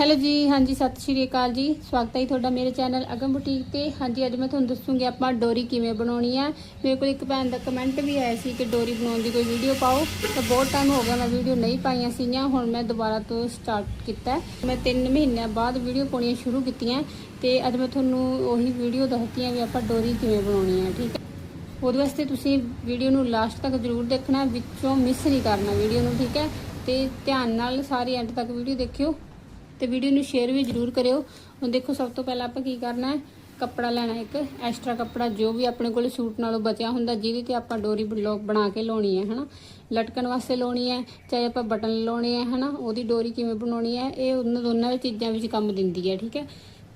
Hello ਜੀ, ਹਾਂਜੀ, ਸਤਿ ਸ਼੍ਰੀ ਅਕਾਲ ਜੀ। ਸਵਾਗਤ ਹੈ ਜੀ ਤੁਹਾਡਾ ਮੇਰੇ ਚੈਨਲ ਅਗਮ ਬੁਟੀਕ ਤੇ। ਹਾਂਜੀ, ਅੱਜ ਮੈਂ ਤੁਹਾਨੂੰ ਦੱਸੂਗੀ ਆਪਾਂ ਡੋਰੀ ਕਿਵੇਂ ਬਣਾਉਣੀ ਆ। ਮੇਰੇ ਕੋਲ ਇੱਕ ਭੈਣ ਦਾ ਕਮੈਂਟ ਵੀ ਆਇਆ ਸੀ ਕਿ ਡੋਰੀ ਬਣਾਉਣ ਦੀ ਕੋਈ ਵੀਡੀਓ ਪਾਓ। ਤਾਂ ਬਹੁਤ ਟਾਈਮ ਹੋ ਗਿਆ ਮੈਂ ਵੀਡੀਓ ਨਹੀਂ ਪਾਈਆਂ ਸੀਗੀਆਂ, ਹੁਣ ਮੈਂ ਦੁਬਾਰਾ ਤੋਂ ਸਟਾਰਟ ਕੀਤਾ ਮੈਂ 3 ਮਹੀਨਿਆਂ ਬਾਅਦ ਵੀਡੀਓ ਪਾਉਣੀਆਂ ਸ਼ੁਰੂ ਕੀਤੀਆਂ ਤੇ ਅੱਜ ਮੈਂ ਤੁਹਾਨੂੰ ਉਹੀ ਵੀਡੀਓ ਦੱਸਦੀ ਆ ਵੀ ਆਪਾਂ ਡੋਰੀ ਕਿਵੇਂ ਬਣਾਉਣੀ ਆ, ਠੀਕ ਹੈ? ਉਹਦੇ ਵਾਸਤੇ ਤੁਸੀਂ ਵੀਡੀਓ ਨੂੰ ਲਾਸਟ ਤੱਕ ਜ਼ਰੂਰ ਦੇਖਣਾ, ਵਿੱਚੋਂ ਮਿਸ ਨਹੀਂ ਕਰਨਾ ਵੀਡੀਓ ਨੂੰ, ਠੀਕ ਹੈ? ਤੇ ਧਿਆਨ ਨਾਲ ਸਾਰੀ ਐਂਡ ਤੱਕ ਵੀਡੀਓ ਦੇਖਿਓ। ਤੇ ਵੀਡੀਓ ਨੂੰ ਸ਼ੇਅਰ ਵੀ ਜ਼ਰੂਰ ਕਰਿਓ। ਹੁਣ ਦੇਖੋ, ਸਭ ਤੋਂ ਪਹਿਲਾਂ ਆਪਾਂ ਕੀ ਕਰਨਾ ਹੈ? ਕੱਪੜਾ ਲੈਣਾ ਇੱਕ। ਐਕਸਟਰਾ ਕੱਪੜਾ ਜੋ ਵੀ ਆਪਣੇ ਕੋਲ ਸੂਟ ਨਾਲੋਂ ਬਚਿਆ ਹੁੰਦਾ, ਜਿਹਦੇ ਤੇ ਆਪਾਂ ਡੋਰੀ ਬਲੌਕ ਬਣਾ ਕੇ ਲਾਉਣੀ ਹੈ, ਹਨਾ? ਲਟਕਣ ਵਾਸਤੇ ਲਾਉਣੀ ਹੈ, ਚਾਹੇ ਆਪਾਂ ਬਟਨ ਲਾਉਣੇ ਹੈ, ਹਨਾ? ਉਹਦੀ ਡੋਰੀ ਕਿਵੇਂ ਬਣਾਉਣੀ ਹੈ? ਇਹ ਉਹਨਾਂ ਦੋਨਾਂ ਚੀਜ਼ਾਂ ਵਿੱਚ ਕੰਮ ਦਿੰਦੀ ਹੈ, ਠੀਕ ਹੈ?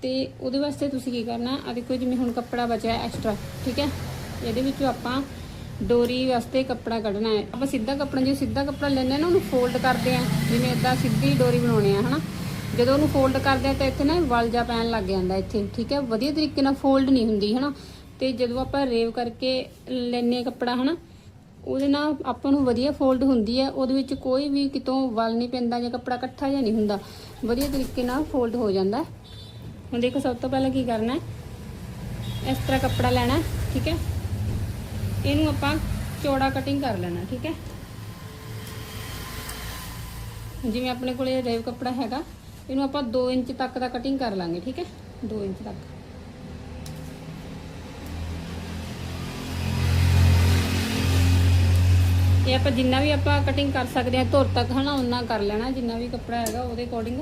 ਤੇ ਉਹਦੇ ਵਾਸਤੇ ਤੁਸੀਂ ਕੀ ਕਰਨਾ? ਆ ਦੇਖੋ ਜਿਵੇਂ ਹੁਣ ਕੱਪੜਾ ਬਚਿਆ ਐਕਸਟਰਾ ਠੀਕ ਹੈ? ਇਹਦੇ ਵਿੱਚੋਂ ਆਪਾਂ ਡੋਰੀ ਵਾਸਤੇ ਕੱਪੜਾ ਕੱਢਣਾ ਹੈ। ਆਪਾਂ ਸਿੱਧਾ ਕੱਪੜਾ, ਜੇ ਸਿੱਧਾ ਕੱਪੜਾ ਲੈਂਦੇ ਆ ਨਾ, ਉਹਨੂੰ ਫੋਲਡ ਕਰਦੇ ਆ ਜਿਵੇਂ ਇਦਾਂ ਸਿੱਧੀ ਡੋਰੀ ਬਣਾਉਣੀ ਆ ਹਨਾ? ਜਦੋਂ ਉਹਨੂੰ ਫੋਲਡ ਕਰਦੇ ਆ ਤਾਂ ਇੱਥੇ ਨਾ ਵਲ ਜਾ ਪੈਣ ਲੱਗ ਜਾਂਦਾ ਇੱਥੇ, ਠੀਕ ਹੈ? ਵਧੀਆ ਤਰੀਕੇ ਨਾਲ ਫੋਲਡ ਨਹੀਂ ਹੁੰਦੀ, ਹਨਾ? ਤੇ ਜਦੋਂ ਆਪਾਂ ਰੇਵ ਕਰਕੇ ਲੈਨੇ ਕੱਪੜਾ, ਹਨਾ? ਉਹਦੇ ਨਾਲ ਆਪਾਂ ਨੂੰ ਵਧੀਆ ਫੋਲਡ ਹੁੰਦੀ ਹੈ, ਉਹਦੇ ਵਿੱਚ ਕੋਈ ਵੀ ਕਿਤੋਂ ਵਲ ਨਹੀਂ ਪੈਂਦਾ ਜਾਂ ਕੱਪੜਾ ਇਕੱਠਾ ਜਾਂ ਨਹੀਂ ਹੁੰਦਾ, ਵਧੀਆ ਤਰੀਕੇ ਨਾਲ ਫੋਲਡ ਹੋ ਜਾਂਦਾ ਹੁਣ ਦੇਖੋ ਸਭ ਤੋਂ ਪਹਿਲਾਂ ਕੀ ਕਰਨਾ ਹੈ? ਇਸ ਤਰ੍ਹਾਂ ਕੱਪੜਾ ਲੈਣਾ ਠੀਕ ਹੈ? ਇਹਨੂੰ ਆਪਾਂ ਚੌੜਾ ਕਟਿੰਗ ਕਰ ਲੈਣਾ, ਠੀਕ ਹੈ? ਜਿਵੇਂ ਆਪਣੇ ਕੋਲੇ ਰੇਵ ਕੱਪੜਾ ਹੈਗਾ ਇਹਨੂੰ ਆਪਾਂ 2 ਇੰਚ ਤੱਕ ਦਾ ਕਟਿੰਗ ਕਰ ਲਾਂਗੇ, ਠੀਕ ਹੈ? 2 ਇੰਚ ਤੱਕ। ਇਹ ਆਪਾਂ ਜਿੰਨਾ ਵੀ ਆਪਾਂ ਕਟਿੰਗ ਕਰ ਸਕਦੇ ਹਾਂ, ਧੁਰ ਤੱਕ, ਹਨਾ ਉਨਾ ਕਰ ਲੈਣਾ, ਜਿੰਨਾ ਵੀ ਕੱਪੜਾ ਹੈਗਾ ਉਹਦੇ ਅਕੋਰਡਿੰਗ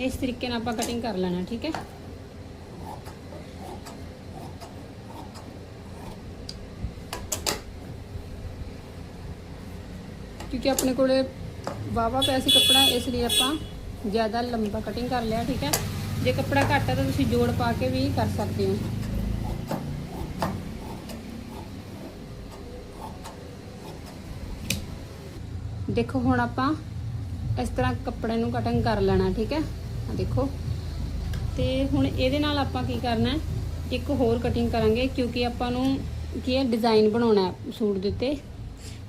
ਇਸ ਤਰੀਕੇ ਨਾਲ ਆਪਾਂ ਕਟਿੰਗ ਕਰ ਲੈਣਾ, ਠੀਕ ਹੈ? ਕਿਉਂਕਿ ਆਪਣੇ ਕੋਲੇ ਵਾਵਾ ਪਿਆ ਸੀ ਕੱਪੜਾ, ਇਸ ਲਈ ਆਪਾਂ ਜ਼ਿਆਦਾ ਲੰਬਾ ਕਟਿੰਗ ਕਰ ਲਿਆ, ਠੀਕ ਹੈ? ਜੇ ਕੱਪੜਾ ਘੱਟ ਹੈ ਤਾਂ ਤੁਸੀਂ ਜੋੜ ਪਾ ਕੇ ਵੀ ਕਰ ਸਕਦੇ ਹੋ। ਦੇਖੋ, ਹੁਣ ਆਪਾਂ ਇਸ ਤਰ੍ਹਾਂ ਕੱਪੜੇ ਨੂੰ ਕਟਿੰਗ ਕਰ ਲੈਣਾ, ਠੀਕ ਹੈ? ਆ ਦੇਖੋ। ਤੇ ਹੁਣ ਇਹਦੇ ਨਾਲ ਆਪਾਂ ਕੀ ਕਰਨਾ ਇੱਕ ਹੋਰ ਕਟਿੰਗ ਕਰਾਂਗੇ, ਕਿਉਂਕਿ ਆਪਾਂ ਨੂੰ ਕੀ ਹੈ? ਡਿਜ਼ਾਈਨ ਬਣਾਉਣਾ ਸੂਟ ਦੇ ਉੱਤੇ।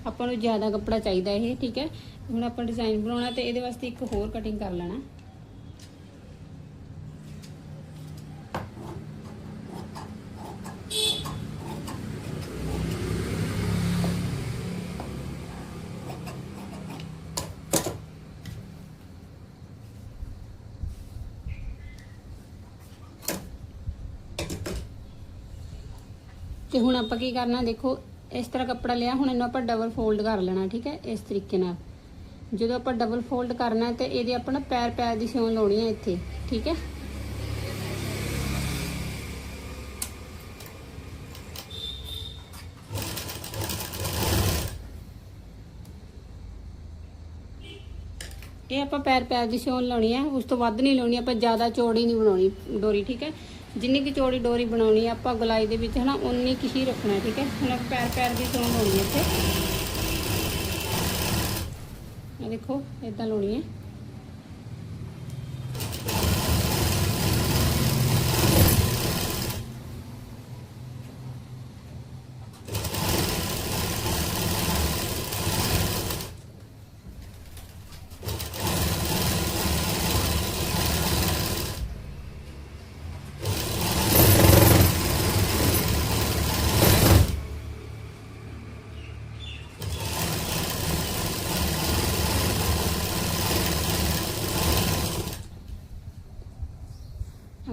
ਆਪਾਂ ਨੂੰ ਜ਼ਿਆਦਾ ਕੱਪੜਾ ਚਾਹੀਦਾ ਇਹ, ਠੀਕ ਹੈ? ਹੁਣ ਆਪਾਂ ਡਿਜ਼ਾਈਨ ਬਣਾਉਣਾ ਤੇ ਇਹਦੇ ਵਾਸਤੇ ਇੱਕ ਹੋਰ ਕਟਿੰਗ ਕਰ ਲੈਣਾ। ਤੇ ਹੁਣ ਆਪਾਂ ਕੀ ਕਰਨਾ, ਦੇਖੋ ਇਸ ਤਰ੍ਹਾਂ ਕੱਪੜਾ ਲਿਆ, ਹੁਣ ਇਹਨੂੰ ਆਪਾਂ ਡਬਲ ਫੋਲਡ ਕਰ ਲੈਣਾ, ਠੀਕ ਹੈ, ਇਸ ਤਰੀਕੇ ਨਾਲ। ਜਦੋਂ ਆਪਾਂ ਡਬਲ ਫੋਲਡ ਕਰਨਾ ਤੇ ਇਹਦੇ ਆਪਾਂ ਪੈਰ ਪੈਰ ਦੀ ਸਿਉਂ ਲਾਉਣੀ ਹੈ ਇੱਥੇ, ਠੀਕ ਹੈ। ਇਹ ਆਪਾਂ ਪੈਰ ਪੈਰ ਦੀ ਸਿਉਂ ਲਾਉਣੀ ਹੈ, ਉਸ ਤੋਂ ਵੱਧ ਨਹੀਂ ਲਾਉਣੀ, ਆਪਾਂ ਜ਼ਿਆਦਾ ਚੌੜੀ ਨਹੀਂ ਬਣਾਉਣੀ, ਡੋਰੀ, ਠੀਕ ਹੈ। ਜਿੰਨੀ ਕਿ ਚੌੜੀ ਡੋਰੀ ਬਣਾਉਣੀ ਹੈ ਆਪਾਂ ਗਲਾਈ ਦੇ ਵਿੱਚ, ਹਨਾ ਉਨੀ ਕੁ ਹੀ ਰੱਖਣਾ, ਠੀਕ ਹੈ? ਹੁਣ ਆਪਾਂ ਪੈਰ ਪੈਰ ਦੀ ਸਿਉਣ ਲਾਉਣੀ ਇੱਥੇ। ਇਹ ਦੇਖੋ ਇਦਾਂ ਲਾਉਣੀ ਹੈ।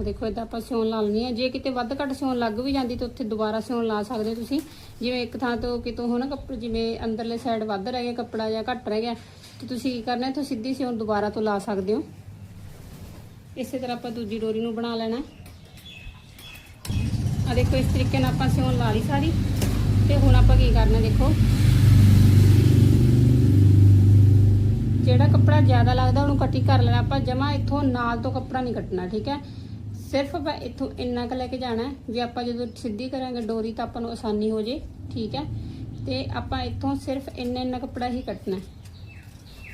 ਦੇਖੋ, ਇਦਾਂ ਆਪਾਂ ਸਿਉਣ ਲਾ ਲੈਣੀ ਆ ਜੇ ਕਿਤੇ ਵੱਧ ਘੱਟ ਸਿਉਣ ਲੱਗ ਵੀ ਜਾਂਦੀ ਤਾਂ ਉੱਥੇ ਦੁਬਾਰਾ ਸਿਉਣ ਲਾ ਸਕਦੇ ਹੋ ਤੁਸੀਂ। ਜਿਵੇਂ ਇੱਕ ਥਾਂ ਤੋਂ ਕਿਤੋਂ ਹੋਣਾ ਕੱਪੜਾ ਜਿਵੇਂ ਅੰਦਰਲੇ ਸਾਈਡ ਵੱਧ ਰਹਿ ਗਿਆ ਕੱਪੜਾ ਜਾਂ ਘੱਟ ਰਹਿ ਗਿਆ, ਤੇ ਤੁਸੀਂ ਕੀ ਕਰਨਾ, ਇੱਥੋਂ ਸਿੱਧੀ ਸਿਉਣ ਦੁਬਾਰਾ ਤੋਂ ਲਾ ਸਕਦੇ ਹੋ। ਇਸੇ ਤਰ੍ਹਾਂ ਆਪਾਂ ਦੂਜੀ ਡੋਰੀ ਨੂੰ ਬਣਾ ਲੈਣਾ। ਆ ਦੇਖੋ, ਇਸ ਤਰੀਕੇ ਨਾਲ ਆਪਾਂ ਸਿਉਣ ਲਾ ਲਈ ਸਾਰੀ। ਤੇ ਹੁਣ ਆਪਾਂ ਕੀ ਕਰਨਾ, ਦੇਖੋ। ਜਿਹੜਾ ਕੱਪੜਾ ਜ਼ਿਆਦਾ ਲੱਗਦਾ, ਉਹਨੂੰ ਕੱਟੀ ਕਰ ਲੈਣਾ। ਆਪਾਂ ਜਮਾ ਇੱਥੋਂ ਨਾਲ ਤੋਂ ਕੱਪੜਾ ਨਹੀਂ ਕੱਟਣਾ, ਠੀਕ ਹੈ? ਸਿਰਫ ਆਪਾਂ ਇੱਥੋਂ ਇੰਨਾ ਕੁ ਲੈ ਕੇ ਜਾਣਾ ਹੈ ਵੀ ਆਪਾਂ ਜਦੋਂ ਸਿੱਧੀ ਕਰਾਂਗੇ ਡੋਰੀ ਤਾਂ ਆਪਾਂ ਨੂੰ ਆਸਾਨੀ ਹੋ ਜੇ, ਠੀਕ ਹੈ। ਤੇ ਆਪਾਂ ਇੱਥੋਂ ਸਿਰਫ ਇੰਨਾ ਇੰਨਾ ਕੱਪੜਾ ਹੀ ਕੱਟਣਾ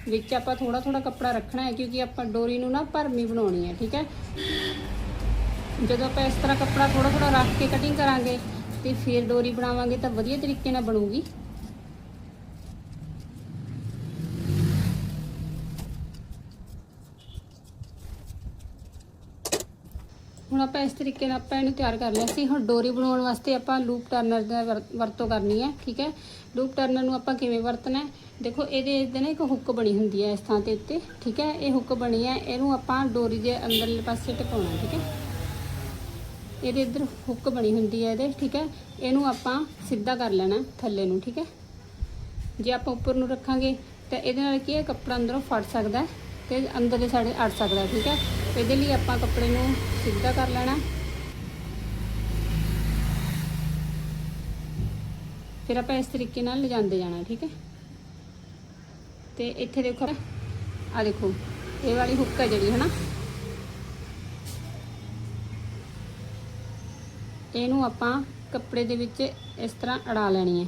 ਵਿੱਚ ਆਪਾਂ ਥੋੜਾ ਥੋੜਾ ਕੱਪੜਾ ਰੱਖਣਾ ਹੈ, ਕਿਉਂਕਿ ਆਪਾਂ ਡੋਰੀ ਨੂੰ ਨਾ ਭਰਮੀ ਬਣਾਉਣੀ ਹੈ, ਠੀਕ ਹੈ। ਜਦੋਂ ਆਪਾਂ ਇਸ ਤਰ੍ਹਾਂ ਕੱਪੜਾ ਥੋੜਾ ਥੋੜਾ ਰੱਖ ਕੇ ਕਟਿੰਗ ਕਰਾਂਗੇ ਤੇ ਫਿਰ ਡੋਰੀ ਬਣਾਵਾਂਗੇ ਤਾਂ ਵਧੀਆ ਤਰੀਕੇ ਨਾਲ ਬਣੂਗੀ। ਹੁਣ ਆਪਾਂ ਇਸ ਤਰੀਕੇ ਨਾਲ ਆਪਾਂ ਇਹਨੂੰ ਤਿਆਰ ਕਰ ਲਿਆ ਸੀ। ਹੁਣ ਡੋਰੀ ਬਣਾਉਣ ਵਾਸਤੇ ਆਪਾਂ ਲੂਪ ਟਰਨਰ ਦਾ ਵਰ- ਵਰਤੋਂ ਕਰਨੀ ਹੈ, ਠੀਕ ਹੈ? ਲੂਪ ਟਰਨਰ ਨੂੰ ਆਪਾਂ ਕਿਵੇਂ ਵਰਤਣਾ ਹੈ? ਦੇਖੋ, ਇਹਦੇ ਇਹਦੇ ਨਾ ਇੱਕ ਹੁੱਕ ਬਣੀ ਹੁੰਦੀ ਹੈ ਇਸ ਥਾਂ ਤੇ ਉੱਤੇ, ਠੀਕ ਹੈ? ਇਹ ਹੁੱਕ ਬਣੀ ਹੈ, ਇਹਨੂੰ ਆਪਾਂ ਡੋਰੀ ਦੇ ਅੰਦਰਲੇ ਪਾਸੇ ਟਿਕਾਉਣਾ ਠੀਕ ਹੈ? ਇਹਦੇ ਇੱਧਰ ਹੁੱਕ ਬਣੀ ਹੁੰਦੀ ਹੈ ਇਹਦੇ, ਠੀਕ ਹੈ? ਇਹਨੂੰ ਆਪਾਂ ਸਿੱਧਾ ਕਰ ਲੈਣਾ ਥੱਲੇ ਨੂੰ, ਠੀਕ ਹੈ? ਜੇ ਆਪਾਂ ਉੱਪਰ ਨੂੰ ਰੱਖਾਂਗੇ, ਤਾਂ ਇਹਦੇ ਨਾਲ ਕੀ ਹੈ? ਕੱਪੜਾ ਅੰਦਰੋਂ ਫਟ ਸਕਦਾ ਹੈ। ਤੇ ਅੰਦਰ ਦੇ ਸਾਡੇ ਅੜ ਸਕਦਾ, ਠੀਕ ਹੈ? ਇਹਦੇ ਲਈ ਆਪਾਂ ਕੱਪੜੇ ਨੂੰ ਸਿੱਧਾ ਕਰ ਲੈਣਾ। ਫਿਰ ਆਪਾਂ ਇਸ ਤਰੀਕੇ ਨਾਲ ਲਿਜਾਂਦੇ ਜਾਣਾ, ਠੀਕ ਹੈ? ਤੇ ਇੱਥੇ ਦੇਖੋ ਆ ਦੇਖੋ, ਇਹ ਵਾਲੀ ਹੁੱਕ ਹੈ ਜਿਹੜੀ, ਹਨਾ? ਇਹਨੂੰ ਆਪਾਂ ਕੱਪੜੇ ਦੇ ਵਿੱਚ ਇਸ ਤਰ੍ਹਾਂ ਅੜਾ ਲੈਣੀ ਹੈ।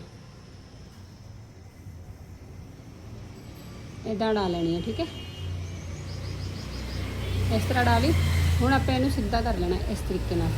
ਇਦਾਂ ਅੜਾ ਲੈਣੀ ਹੈ, ਠੀਕ ਹੈ? ਇਸ ਤਰ੍ਹਾਂ ਡਾਲੀ ਹੁਣ ਆਪਾਂ ਇਹਨੂੰ ਸਿੱਧਾ ਕਰ ਲੈਣਾ ਇਸ ਤਰੀਕੇ ਨਾਲ।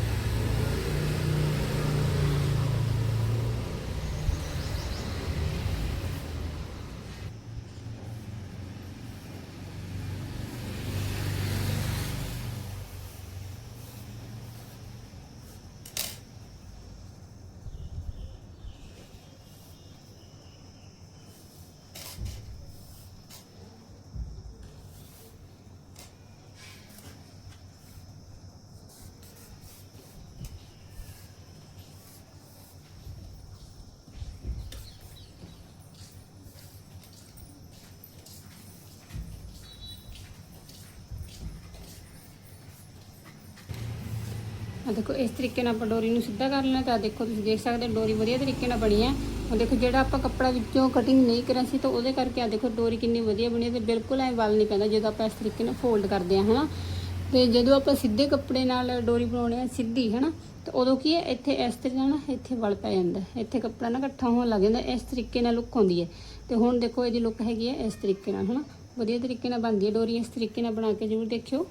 ਆ ਦੇਖੋ, ਇਸ ਤਰੀਕੇ ਨਾਲ ਆਪਾਂ ਡੋਰੀ ਨੂੰ ਸਿੱਧਾ ਕਰ ਲੈਣਾ, ਤਾਂ ਦੇਖੋ ਤੁਸੀਂ ਦੇਖ ਸਕਦੇ ਹੋ, ਡੋਰੀ ਵਧੀਆ ਤਰੀਕੇ ਨਾਲ ਬਣੀ ਹੈ। ਹੁਣ ਦੇਖੋ, ਜਿਹੜਾ ਆਪਾਂ ਕੱਪੜਾ ਵਿੱਚੋਂ ਕਟਿੰਗ ਨਹੀਂ ਕਰਿਆ ਸੀ, ਤਾਂ ਉਹਦੇ ਕਰਕੇ ਆ ਦੇਖੋ, ਡੋਰੀ ਕਿੰਨੀ ਵਧੀਆ ਬਣੀ ਹੈ ਤੇ ਬਿਲਕੁਲ ਐ ਵਲ ਨਹੀਂ ਪੈਂਦਾ, ਜਦੋਂ ਆਪਾਂ ਇਸ ਤਰੀਕੇ ਨਾਲ ਫੋਲਡ ਕਰਦੇ ਹਾਂ, ਹਨਾ। ਤੇ ਜਦੋਂ ਆਪਾਂ ਸਿੱਧੇ ਕੱਪੜੇ ਨਾਲ ਡੋਰੀ ਬਣਾਉਣੇ ਆ, ਸਿੱਧੀ, ਹਨਾ, ਤਾਂ ਉਦੋਂ ਕੀ ਹੈ, ਇੱਥੇ ਇਸ ਤਰੀਕੇ ਨਾਲ ਇੱਥੇ ਵਲ ਪੈ ਜਾਂਦਾ ਇੱਥੇ ਕੱਪੜਾ ਨਾ ਇਕੱਠਾ ਹੋਣ ਲੱਗ ਜਾਂਦਾ, ਇਸ ਤਰੀਕੇ ਨਾਲ ਲੁੱਕ ਹੁੰਦੀ ਹੈ। ਤੇ ਹੁਣ ਦੇਖੋ, ਇਹਦੀ ਲੁੱਕ ਹੈਗੀ ਹੈ ਇਸ ਤਰੀਕੇ ਨਾਲ, ਹਨਾ। ਵਧੀਆ ਤਰੀਕੇ ਨਾਲ ਬਣਦੀ ਹੈ ਡੋਰੀ, ਇਸ ਤਰੀਕੇ ਨਾਲ ਬਣਾ ਕੇ ਜ਼ਰੂਰ ਦੇਖਿਓ।